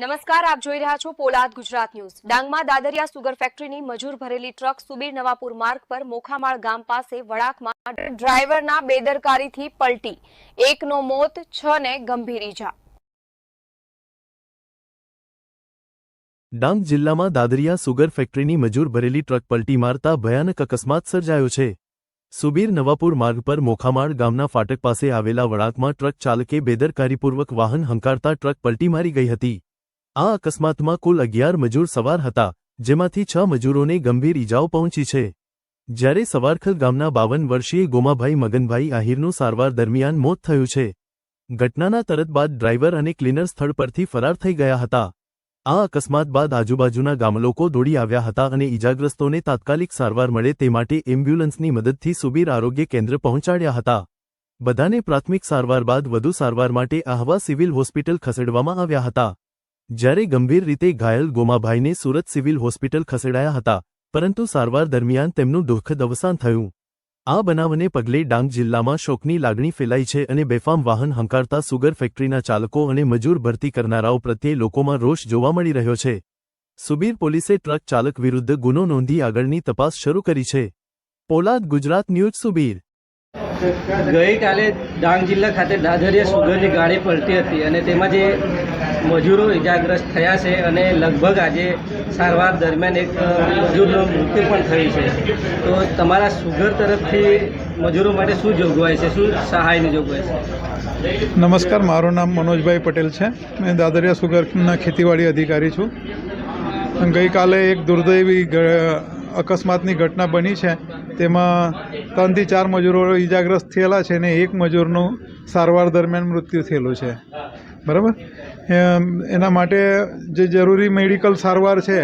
નમસ્કાર, આપ જોઈ રહ્યા છો પોલાદ ગુજરાત ન્યૂઝ. ડાંગમાં દાદરિયા સુગર ફેક્ટરીની મજૂર ભરેલી ટ્રક સુબીર નવાપુર માર્ગ પર મોખામાળ ગામ પાસે વળાકમાં ડ્રાઈવરના બેદરકારીથી પલટી. એકનો મોત છ ને ગંભીર ઈજા. ડાંગ જિલ્લામાં દાદરિયા સુગર ફેક્ટરીની મજૂર ભરેલી ટ્રક પલટી મારતા ભયાનક અકસ્માત સર્જાયો છે. સુબીર નવાપુર માર્ગ પર મોખામાળ ગામના ફાટક પાસે આવેલા વળાંકમાં ટ્રક ચાલકે બેદરકારીપૂર્વક વાહન હંકારતા ટ્રક પલટી મારી ગઈ હતી. આ અકસ્માતમાં કુલ અગિયાર મજૂર સવાર હતા, જેમાંથી છ મજૂરોને ગંભીર ઈજાઓ પહોંચી છે. જ્યારે સવારખલ ગામના બાવન વર્ષીય ગોમાભાઈ મગનભાઈ આહિરનું સારવાર દરમિયાન મોત થયું છે. ઘટનાના તરત બાદ ડ્રાઈવર અને ક્લીનર સ્થળ પરથી ફરાર થઈ ગયા હતા. આ અકસ્માત બાદ આજુબાજુના ગામલોકો દોડી આવ્યા હતા અને ઈજાગ્રસ્તોને તાત્કાલિક સારવાર મળે તે માટે એમ્બ્યુલન્સની મદદથી સુબીર આરોગ્ય કેન્દ્ર પહોંચાડ્યા હતા. બધાને પ્રાથમિક સારવાર બાદ વધુ સારવાર માટે આહવા સિવિલ હોસ્પિટલ ખસેડવામાં આવ્યા હતા. જ્યારે ગંભીર રીતે ઘાયલ ગોમાભાઈને સુરત સિવિલ હોસ્પિટલ ખસેડાયા હતા, પરંતુ સારવાર દરમિયાન તેમનું દુઃખદ અવસાન થયું. આ બનાવને પગલે ડાંગ જિલ્લામાં શોકની લાગણી ફેલાઈ છે અને બેફામ વાહન હંકારતા સુગર ફેક્ટરીના ચાલકો અને મજૂર ભરતી કરનારાઓ પ્રત્યે લોકોમાં રોષ જોવા મળી રહ્યો છે. સુબીર પોલીસે ટ્રક ચાલક વિરુદ્ધ ગુનો નોંધી આગળની તપાસ શરૂ કરી છે. પોલાદ ગુજરાત ન્યૂઝ, સુબીર. ગઈકાલે ડાંગ જિલ્લા ખાતે દાદરિયા સુગરની ગાડી પડતી હતી અને તેમાં જે મજૂરો ઇજાગ્રસ્ત થયા છે અને લગભગ આજે સારવાર દરમિયાન એક મજૂરનું મૃત્યુ પણ થયું છે. તો તમારા સુગર તરફથી મજૂરો માટે શું જોગવાઈ છે? શું સહાયની જોગવાઈ છે? નમસ્કાર, મારું નામ મનોજભાઈ પટેલ છે. મેં દાદરિયા સુગરના ખેતીવાડી અધિકારી છું. ગઈકાલે એક દુર્દૈવી અકસ્માતની ઘટના બની છે. તેમાં ત્રણથી ચાર મજૂરો ઈજાગ્રસ્ત થયેલા છે અને એક મજૂરનું સારવાર દરમિયાન મૃત્યુ થયેલું છે. બરાબર? એના માટે જે જરૂરી મેડિકલ સારવાર છે,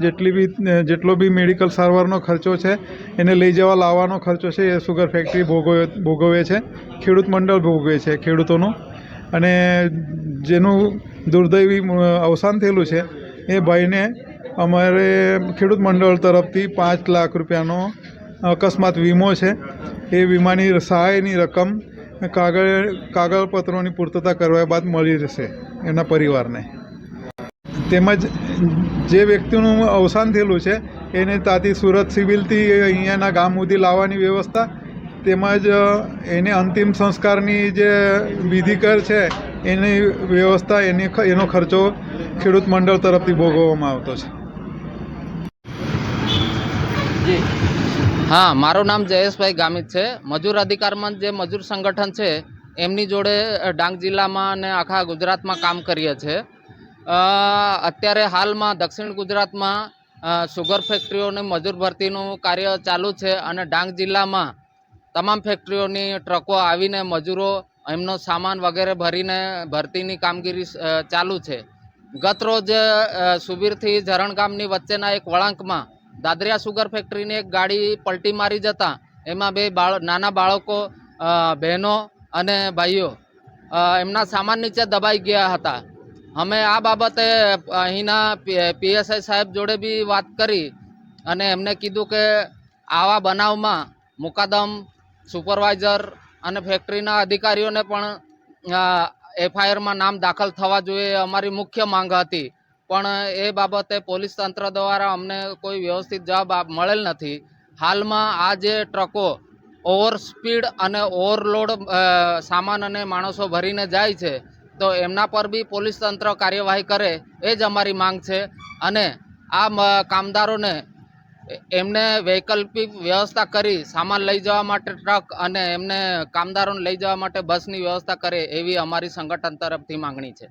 જેટલી બી જેટલો બી મેડિકલ સારવારનો ખર્ચો છે, એને લઈ જવા લાવવાનો ખર્ચો છે, એ સુગર ફેક્ટરી ભોગવે ભોગવે છે, ખેડૂત મંડળ ભોગવે છે ખેડૂતોનું. અને જેનું દુર્દૈવી અવસાન થયેલું છે, એ ભાઈને અમારે ખેડૂત મંડળ તરફથી પાંચ લાખ રૂપિયાનો અકસ્માત વીમો છે. એ વીમાની સહાયની રકમ કાગળ કાગળપત્રોની પૂર્તતા કરવા બાદ મળી રહેશે એના પરિવારને. તેમજ જે વ્યક્તિનું અવસાન થયેલું છે, એને તાથી સુરત સિવિલથી અહીંયાના ગામ સુધી લાવવાની વ્યવસ્થા, તેમજ એને અંતિમ સંસ્કારની જે વિધિકર છે, એની વ્યવસ્થા, એની એનો ખર્ચો ખેડૂત મંડળ તરફથી ભોગવવામાં આવતો છે. હા, મારું નામ જયેશભાઈ ગામિત છે. મજૂર અધિકારમાં જે મજૂર સંગઠન છે, એમની જોડે ડાંગ જિલ્લામાં અને આખા ગુજરાતમાં કામ કરીએ છીએ અત્યારે હાલમાં દક્ષિણ ગુજરાતમાં સુગર ફેક્ટરીઓને મજૂર ભરતીનું કાર્ય ચાલુ છે અને ડાંગ જિલ્લામાં તમામ ફેક્ટરીઓની ટ્રકો આવીને મજૂરો એમનો સામાન વગેરે ભરીને ભરતીની કામગીરી ચાલુ છે. ગત રોજ સુબીરથી ઝરણ ગામની વચ્ચેના એક વળાંકમાં દાદરિયા સુગર ફેક્ટરીની એક ગાડી પલટી મારી જતા એમાં બે બાળ નાના બાળકો બહેનો અને ભાઈઓ એમના સામાન નીચે દબાઈ ગયા હતા. અમે આ બાબતે અહીંના પીએસઆઈ સાહેબ જોડે બી વાત કરી અને એમને કીધું કે આવા બનાવમાં મુકાદમ, સુપરવાઇઝર અને ફેક્ટરીના અધિકારીઓને પણ એફઆઈઆરમાં નામ દાખલ થવા જોઈએ, અમારી મુખ્ય માંગ હતી. પણ એ બાબતે પોલીસ તંત્ર દ્વારા અમને કોઈ વ્યવસ્થિત જવાબ મળેલ નથી. હાલમાં આ જે ટ્રકો ઓવર સ્પીડ અને ઓવરલોડ સામાન અને માણસો ભરીને જાય છે, તો એમના પર બી પોલીસ તંત્ર કાર્યવાહી કરે, એ જ અમારી માંગ છે. અને આ કામદારોને એમને વૈકલ્પિક વ્યવસ્થા કરી, સામાન લઈ જવા માટે ટ્રક અને એમને કામદારોને લઈ જવા માટે બસની વ્યવસ્થા કરે, એવી અમારી સંગઠન તરફથી માંગણી છે.